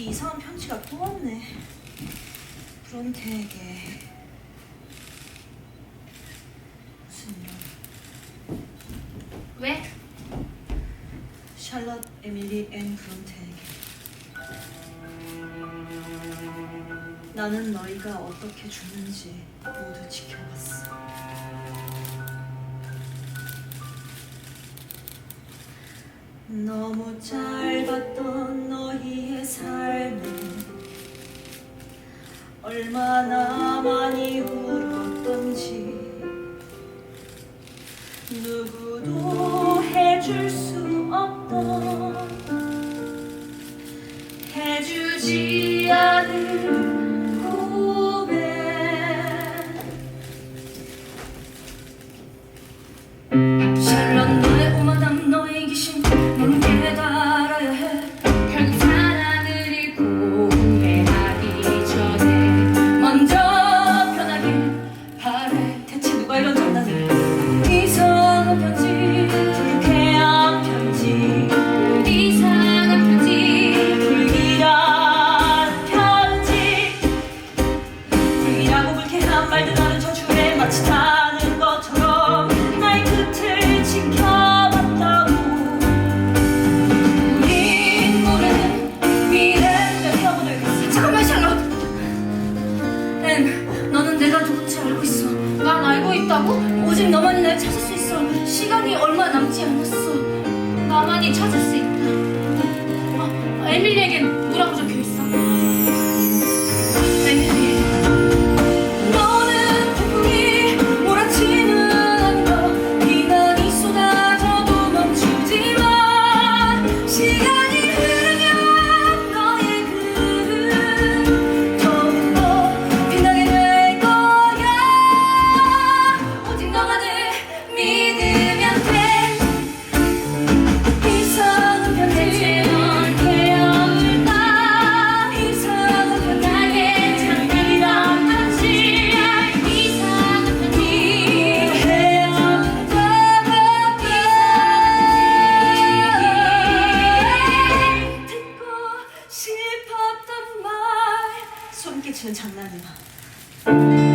이 이상한 편지가 또 왔네. 브론테에게. 무슨 이런. 왜? 샬럿 에밀리 앤 브론테에게. 나는 너희가 어떻게 죽는지 모두 지켜봤어. 너무 짧았던 너희 삶에 얼마나 많이 울었던지 누구도 해줄 수 없던 해주지 않을 알고 있다고? 오직 너만이 날 찾을 수 있어. 시간이 얼마 남지 않았어. 나만이 찾을 수 있다. 아, 에밀리에게 뭐라고 적혀 있어? 지금 함께 주는 장난이다.